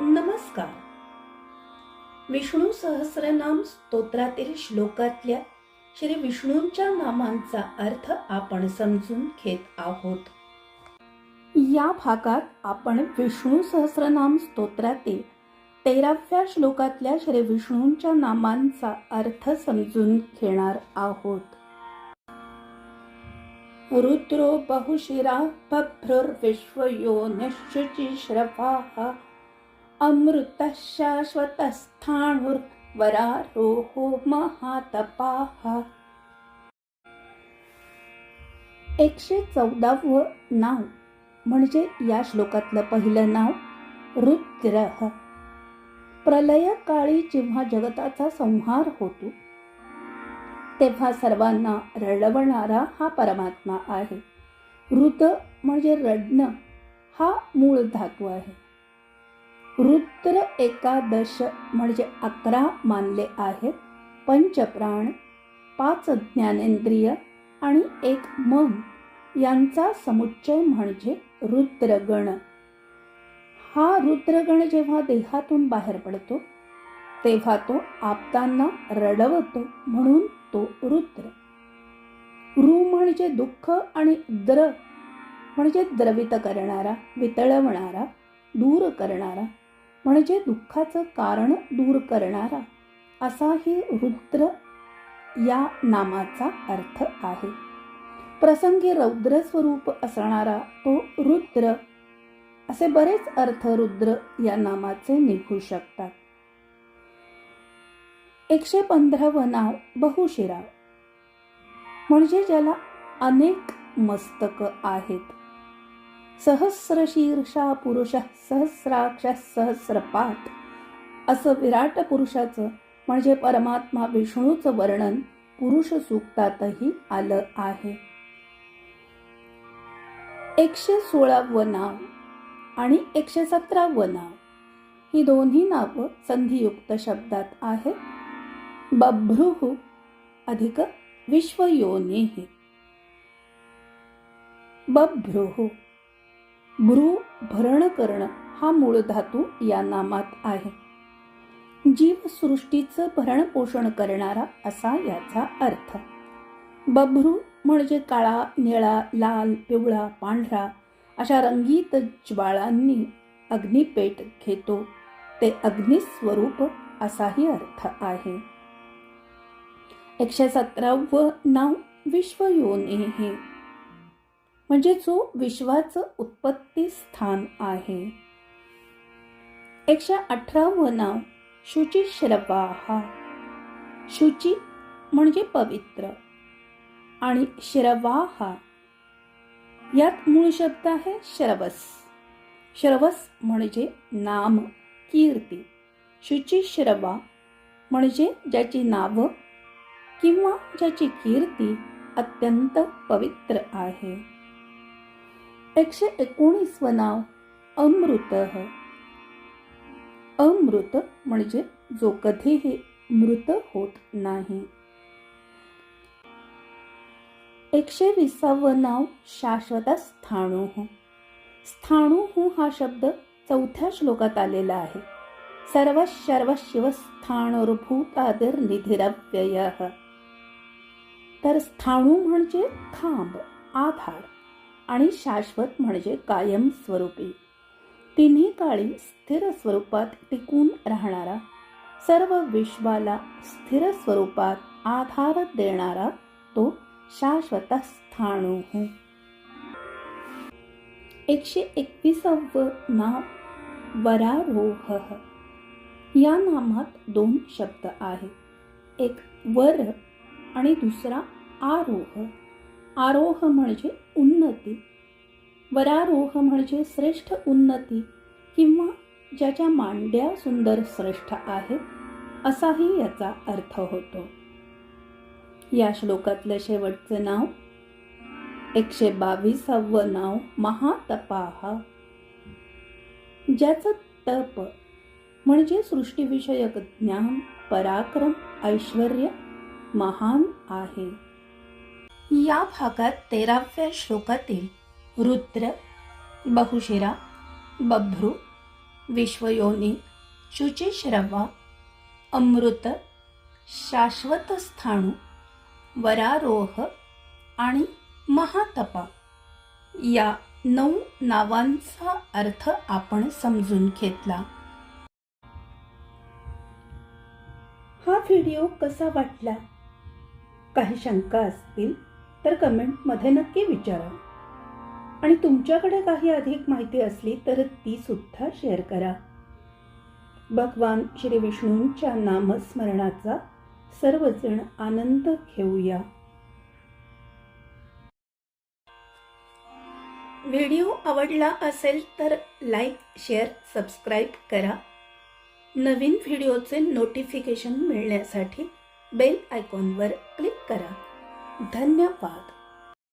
नमस्कार. विष्णू सहस्रनाम स्तोत्रातील श्लोकातल्या श्री विष्णूंच्या नामांचा अर्थ आपण समजून घेत आहोत. या भागात आपण विष्णू सहस्रनाम स्तोत्रातील तेराव्या श्लोकातल्या श्री विष्णूंच्या नामांचा अर्थ समजून घेणार आहोत. रुद्रो बहुशिरा बभ्रुर्विश्वयो निश्चुचिश्रवाः अमृतः अमृतशाश्वतस्थाणुर्वरारोहो महातपाः। एकशे चौदावं नाव म्हणजे या श्लोकातलं पहिलं नाव रुद्र. प्रलयकाळी जेव्हा जगताचा संहार होतो तेव्हा सर्वांना रडवणारा हा परमात्मा आहे. ऋत म्हणजे रडणं हा मूळ धातू आहे. रुद्र एकादश म्हणजे अकरा मानले आहेत. पंचप्राण पाच ज्ञानेंद्रिय आणि एक मन यांचा समुच्चय म्हणजे रुद्रगण. हा रुद्रगण जेव्हा देहातून बाहेर पडतो तेव्हा तो आपतांना रडवतो म्हणून तो रुद्र. रु म्हणजे दुःख आणि द्र म्हणजे द्रवित करणारा वितळवणारा दूर करणारा. म्हणजे दुःखाचं कारण दूर करणारा असाही रुद्र या नामाचा अर्थ आहे. प्रसंगी रौद्र स्वरूप असणारा तो रुद्र असे बरेच अर्थ रुद्र या नामाचे निघू शकतात. एकशे पंधरावं नाव बहुशिरा म्हणजे ज्याला अनेक मस्तक आहेत. सहस्रशीर्षा पुरुष सहस्राक्ष सहस्रपात असं विराट पुरुषाचं म्हणजे परमात्मा विष्णूचं वर्णन पुरुष सूक्तातही आलं आहे. एकशे सोळावं नाव आणि एकशे सतरावं नाव ही दोन्ही नावं संधियुक्त शब्दात आहेत. बभ्रुः अधिक विश्वयोनी. बभ्रुः भ्रू भरण करणं हा मूळ धातू या नामात आहे. जीवसृष्टीचं भरण पोषण करणारा असा याचा अर्थ. बभ्रू म्हणजे काळा निळा लाल पिवळा पांढरा अशा रंगीत ज्वाळांनी अग्निपेट घेतो. ते अग्निस्वरूप असाही अर्थ आहे. एकशे सतरावं नाव विश्वयोनी. हे म्हणजे जो विश्वाचं उत्पत्ती स्थान आहे. एकशे अठरावं नाव शुचिश्रवाहा शुची म्हणजे पवित्र आणि श्रवाहा यात मूळ शब्द आहे श्रवस. श्रवस म्हणजे नाम कीर्ती. शुचिश्रवा म्हणजे ज्याची नावं किंवा ज्याची कीर्ती अत्यंत पवित्र आहे. एकशे एकोणीसवं नाव अमृत अमृत म्हणजे जो कधीही मृत होत नाही. एकशे विसावं नाव शाश्वत स्थाणू स्थाणू हा शब्द चौथ्या श्लोकात आलेला आहे. सर्व शर्व शिवस्थाणुर्भूतादिर निधिरव्यय. तर स्थाणू म्हणजे खांब आधार. आणि शाश्वत म्हणजे कायम स्वरूपी. तिन्ही काळी स्थिर स्वरूपात टिकून राहणारा सर्व विश्वाला स्थिर स्वरूपात आधार देणारा तो शाश्वत स्थाणू एकशे एकविसावं नाम वरारोह. या नामात दोन शब्द आहेत. एक वर आणि दुसरा आरोह. आरोह म्हणजे उन्नती. वरारोह म्हणजे श्रेष्ठ उन्नती किंवा ज्याच्या मांड्या सुंदर श्रेष्ठ आहेत असाही याचा अर्थ होतो. या श्लोकातलं शेवटचं नाव एकशे बावीसावं नाव महातपाहा. ज्याचं तप म्हणजे सृष्टीविषयक ज्ञान पराक्रम ऐश्वर महान आहे. या भागात तेराव्या श्लोकातील रुद्र बहुशिरा बभ्रू विश्वयोनी शुचिश्रवा अमृत शाश्वतस्थाणू वरारोह आणि महातपा या नऊ नावांचा अर्थ आपण समजून घेतला. हा व्हिडिओ कसा वाटला? काही शंका असतील? तर कमेंटमध्ये नक्की विचारा. आणि तुमच्याकडे काही अधिक माहिती असली तर ती सुद्धा शेअर करा. भगवान श्री विष्णूंच्या नामस्मरणाचा सर्वजण आनंद घेऊया. व्हिडिओ आवडला असेल तर लाईक शेअर सबस्क्राईब करा. नवीन व्हिडिओचे नोटिफिकेशन मिळण्यासाठी बेल आयकॉनवर क्लिक करा. धन्यवाद.